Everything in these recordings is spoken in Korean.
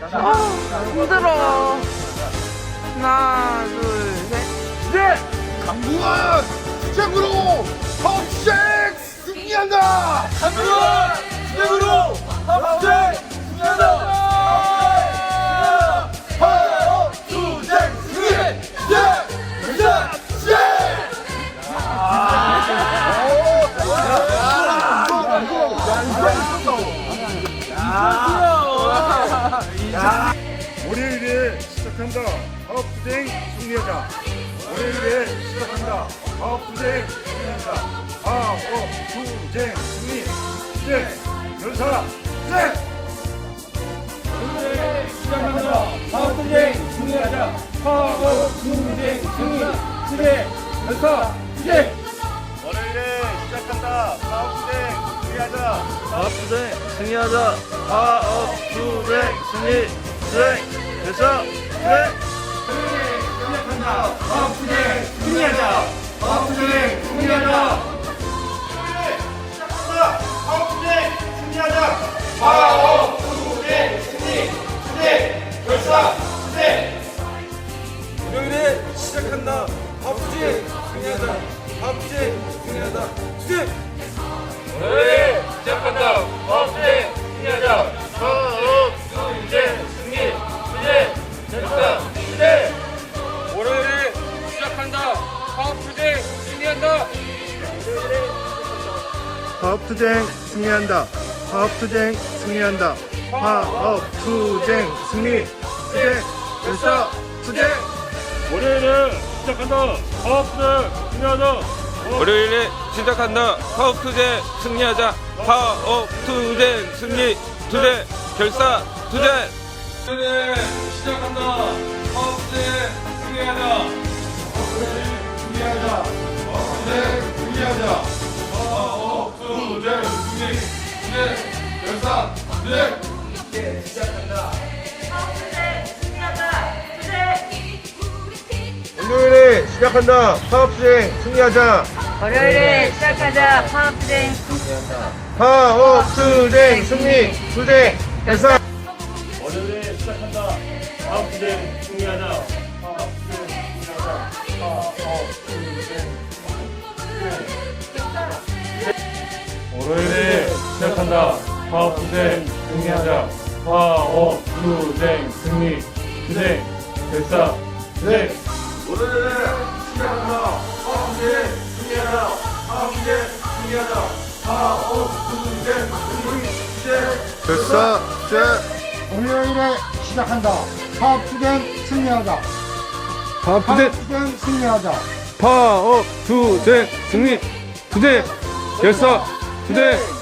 아, 힘들어. 하나, 둘, 셋. 네! 강구원 주장으로 컵색 승리한다! 강구원 주장으로 컵색 승리한다! 컵주장 승리! 예! 자! 예! 월요일에 시작한다. 사업투쟁 승리하자. 월요일에 시작한다. 사업투쟁 승리하자. 사업투쟁 승리. 투쟁. 연사. 투쟁. 월요일에 시작한다. 사업투쟁 승리하자. 사업투쟁 승리. 투쟁. 연사. 투쟁. 사업투쟁 승리하자. 승리하자. 사업투쟁 승리. 투쟁. 연사. 투쟁. 월요일에 시작한다. 밥주제 승리하자. 밥주제 승리하자. 주제. 월요일에 시작한다. 사업투쟁 승리한다. 사업투쟁 승리한다. 사업투쟁 승리. 투쟁. 연사. 투쟁. 월요일에 시작한다. 사업투쟁 승리하자. 월요일에 시작한다. 사업투쟁 승리하자. 사업투쟁 승리. 투쟁 결사 투쟁. 월요일에 시작한다. 승리하자. 승리하자. 연사. 투쟁. 월요일에 시작한다. 사업투쟁 승리하자. 월요일에 시작하자. 파업 투쟁. 사업투쟁 승리. 투쟁. 연사. 월요일에 시작한다. 사업투쟁 승리하자. 사업투쟁 승리하자. 월요일에 시작한다. 사업투쟁 승리하자. 사업투쟁 승리. 투쟁. 결사. 투쟁. 월요일에 시작한다. 사업투쟁 승리하자. 사업투쟁 승리하자. 사업투쟁 승리. 투쟁. 결사. 투쟁. 월요일에 시작한다. 파업투쟁 승리하자. 파업투쟁 승리하자. 파업 투쟁 승리. 투쟁 결사 투쟁.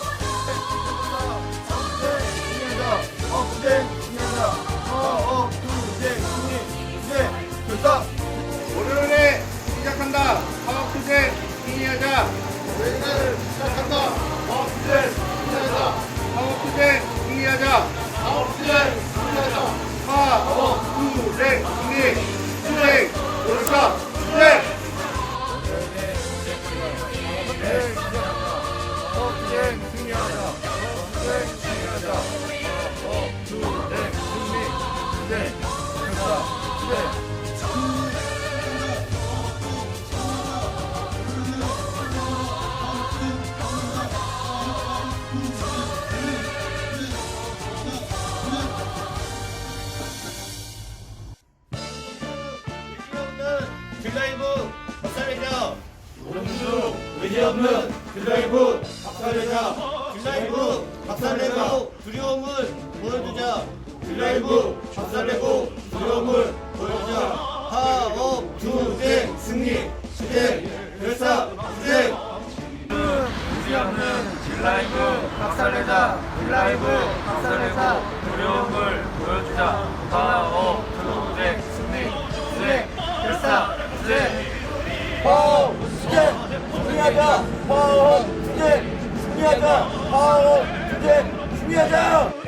투쟁. 드라이브 박살내자. 드라이브 박살내자. 두려움을 보여주자. 드라이브 박살내고 두려움을 보여주자. 파업 투쟁 승리. 투쟁 결사. 투쟁. 의지 없는 딜라이브 박살내자. 딜라이브 박살내고 두려움을 보여주자. 파워 투쟁 승리. 투쟁 결사. 투쟁 파업 투쟁 승리하자. 파업 투쟁 승리하자. 파업 투쟁 승리하자.